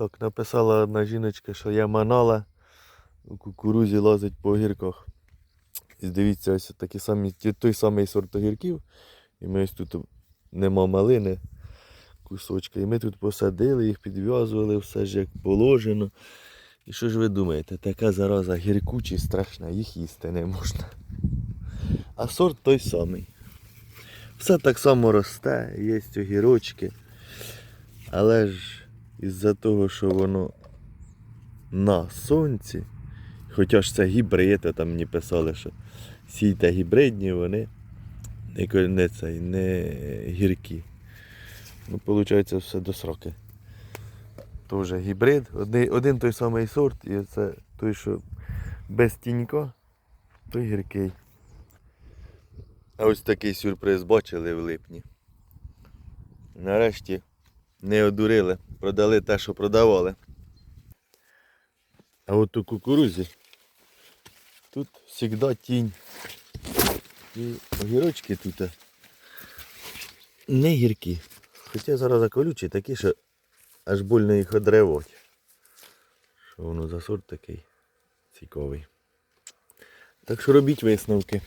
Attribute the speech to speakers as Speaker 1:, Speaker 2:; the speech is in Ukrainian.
Speaker 1: Так, написала одна жіночка, що я манала у кукурузі лазить по огірках. І дивіться, ось такі самі, той самий сорт огірків. І ми ось тут нема малини, кусочка. І ми тут посадили, їх підв'язували, все ж як положено. І що ж ви думаєте, така зараза гіркучі страшна, їх їсти не можна. А сорт той самий. Все так само росте, є огірочки. Але ж із-за того, що воно на сонці, хоча ж це гібрид, там мені писали, що сійте гібридні, вони не, не, цей, не гіркі. Ну, виходить, все до сроки. Теж гібрид, один, один той самий сорт, і це той, що без тінька, той гіркий. А ось такий сюрприз бачили в липні. Нарешті не одурили, продали те, що продавали. А от у кукурузі тут завжди тінь. І огірочки тут не гіркі. Хоча зараз колючі такі, що аж больно їх одривати. Що воно за сорт такий цікавий. Так що робіть висновки.